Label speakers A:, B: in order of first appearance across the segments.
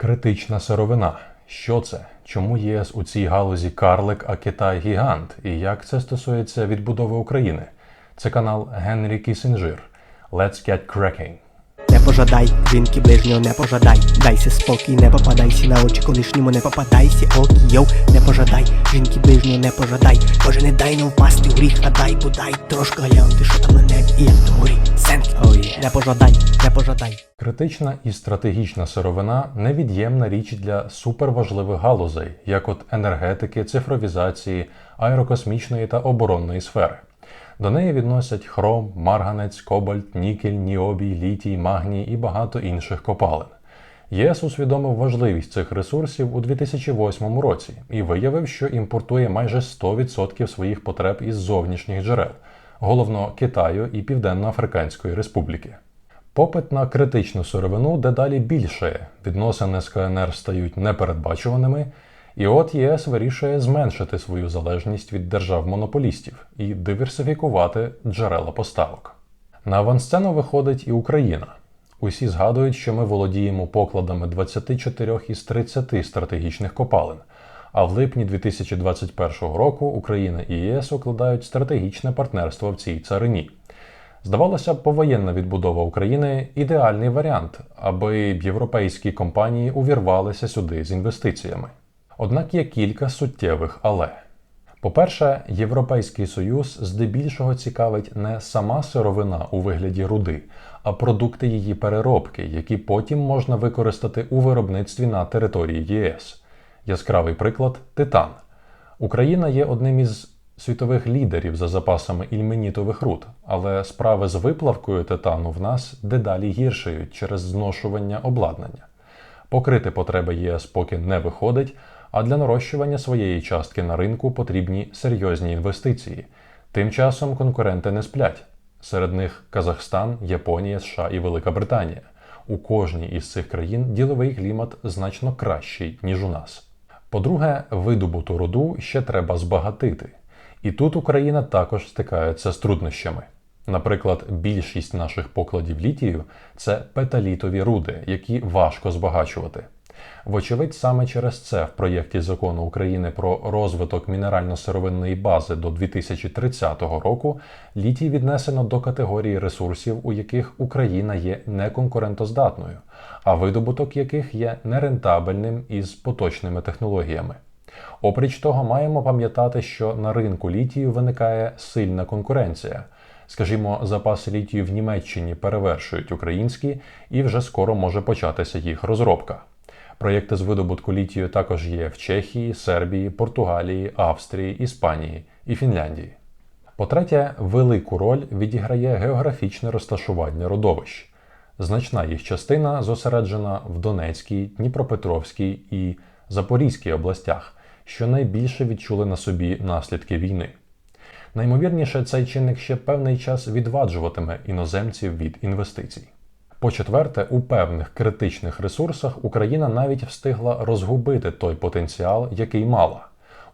A: Критична сировина. Що це? Чому ЄС у цій галузі карлик, а Китай гігант? І як це стосується відбудови України? Це канал Генрі Кісінджир. Let's get cracking.
B: Не пожадай, жінки ближнього не пожадай. Дайся спокій, не попадайся на очі колишньому, не попадайся, окі, йоу, не пожадай, жінки ближнього не пожадай. Може не дай не впасти в гріх, а дай бодай трошки глянути, що там на небі і як горі. Не пожадай, не пожадай.
A: Критична і стратегічна сировина невід'ємна річ для суперважливих галузей, як от енергетики, цифровізації, аерокосмічної та оборонної сфери. До неї відносять хром, марганець, кобальт, нікель, ніобій, літій, магній і багато інших копалин. ЄС усвідомив важливість цих ресурсів у 2008 році і виявив, що імпортує майже 100% своїх потреб із зовнішніх джерел, головно Китаю і Південно-Африканської Республіки. Попит на критичну сировину дедалі більшає, відносини з КНР стають непередбачуваними, і от ЄС вирішує зменшити свою залежність від держав-монополістів і диверсифікувати джерела поставок. На авансцену виходить і Україна. Усі згадують, що ми володіємо покладами 24 із 30 стратегічних копалин. А в липні 2021 року Україна і ЄС укладають стратегічне партнерство в цій царині. Здавалося б, повоєнна відбудова України ідеальний варіант, аби європейські компанії увірвалися сюди з інвестиціями. Однак є кілька суттєвих але. По-перше, Європейський Союз здебільшого цікавить не сама сировина у вигляді руди, а продукти її переробки, які потім можна використати у виробництві на території ЄС. Яскравий приклад титан. Україна є одним із світових лідерів за запасами ільменітових руд, але справи з виплавкою титану в нас дедалі гіршають через зношування обладнання. Покрити потреби ЄС поки не виходить, а для нарощування своєї частки на ринку потрібні серйозні інвестиції. Тим часом конкуренти не сплять. Серед них Казахстан, Японія, США і Велика Британія. У кожній із цих країн діловий клімат значно кращий, ніж у нас. По-друге, видобуту руду ще треба збагатити. І тут Україна також стикається з труднощами. Наприклад, більшість наших покладів літію це петалітові руди, які важко збагачувати. Вочевидь, саме через це в проєкті закону України про розвиток мінерально-сировинної бази до 2030 року літій віднесено до категорії ресурсів, у яких Україна є неконкурентоздатною, а видобуток яких є нерентабельним із поточними технологіями. Опріч того, маємо пам'ятати, що на ринку літію виникає сильна конкуренція. Скажімо, запаси літію в Німеччині перевершують українські, і вже скоро може початися їх розробка. Проєкти з видобутку літію також є в Чехії, Сербії, Португалії, Австрії, Іспанії і Фінляндії. По-третє, велику роль відіграє географічне розташування родовищ. Значна їх частина зосереджена в Донецькій, Дніпропетровській і Запорізькій областях, що найбільше відчули на собі наслідки війни. Наймовірніше, цей чинник ще певний час відваджуватиме іноземців від інвестицій. По-четверте, у певних критичних ресурсах Україна навіть встигла розгубити той потенціал, який мала.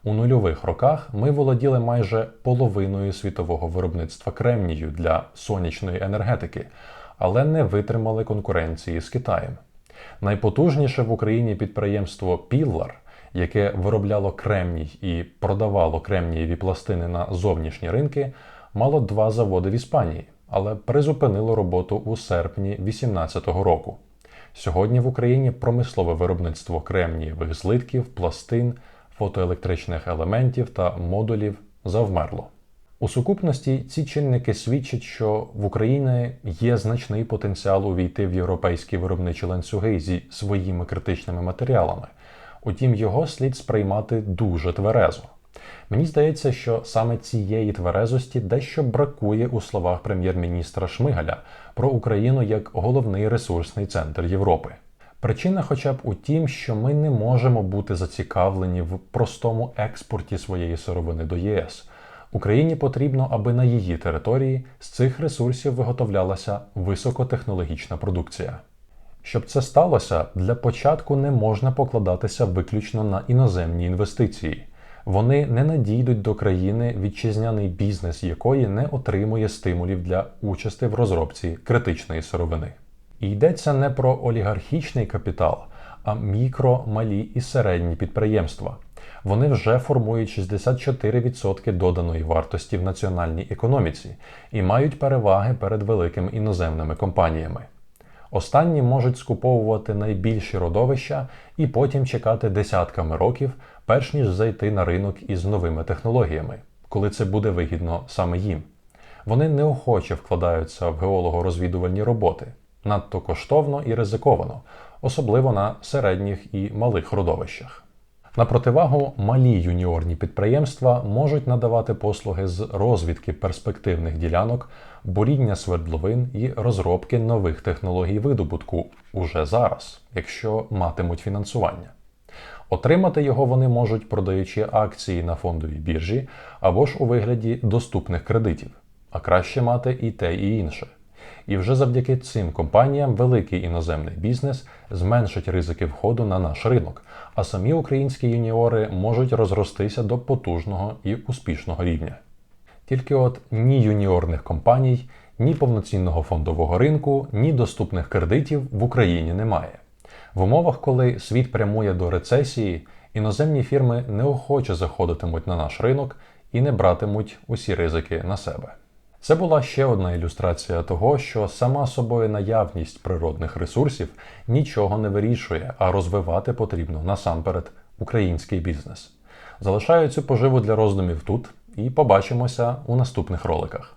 A: У нульових роках ми володіли майже половиною світового виробництва кремнію для сонячної енергетики, але не витримали конкуренції з Китаєм. Найпотужніше в Україні підприємство Піллар, яке виробляло кремній і продавало кремнієві пластини на зовнішні ринки, мало два заводи в Іспанії але призупинило роботу у серпні 2018 року. Сьогодні в Україні промислове виробництво кремнієвих злитків, пластин, фотоелектричних елементів та модулів завмерло. У сукупності ці чинники свідчать, що в Україні є значний потенціал увійти в європейські виробничі ланцюги зі своїми критичними матеріалами. Утім, його слід сприймати дуже тверезо. Мені здається, що саме цієї тверезості дещо бракує у словах прем'єр-міністра Шмигаля про Україну як головний ресурсний центр Європи. Причина, хоча б у тім, що ми не можемо бути зацікавлені в простому експорті своєї сировини до ЄС. Україні потрібно, аби на її території з цих ресурсів виготовлялася високотехнологічна продукція. Щоб це сталося, для початку не можна покладатися виключно на іноземні інвестиції. Вони не надійдуть до країни, вітчизняний бізнес якої не отримує стимулів для участі в розробці критичної сировини. І йдеться не про олігархічний капітал, а мікро, малі і середні підприємства. Вони вже формують 64% доданої вартості в національній економіці і мають переваги перед великими іноземними компаніями. Останні можуть скуповувати найбільші родовища і потім чекати десятками років, перш ніж зайти на ринок із новими технологіями, коли це буде вигідно саме їм. Вони неохоче вкладаються в геолого-розвідувальні роботи, надто коштовно і ризиковано, особливо на середніх і малих родовищах. На противагу, малі юніорні підприємства можуть надавати послуги з розвідки перспективних ділянок, буріння свердловин і розробки нових технологій видобутку уже зараз, якщо матимуть фінансування. Отримати його вони можуть, продаючи акції на фондовій біржі або ж у вигляді доступних кредитів, а краще мати і те, і інше. І вже завдяки цим компаніям великий іноземний бізнес зменшить ризики входу на наш ринок, а самі українські юніори можуть розростися до потужного і успішного рівня. Тільки от ні юніорних компаній, ні повноцінного фондового ринку, ні доступних кредитів в Україні немає. В умовах, коли світ прямує до рецесії, іноземні фірми неохоче заходитимуть на наш ринок і не братимуть усі ризики на себе. Це була ще одна ілюстрація того, що сама собою наявність природних ресурсів нічого не вирішує, а розвивати потрібно насамперед український бізнес. Залишаю цю поживу для роздумів тут і побачимося у наступних роликах.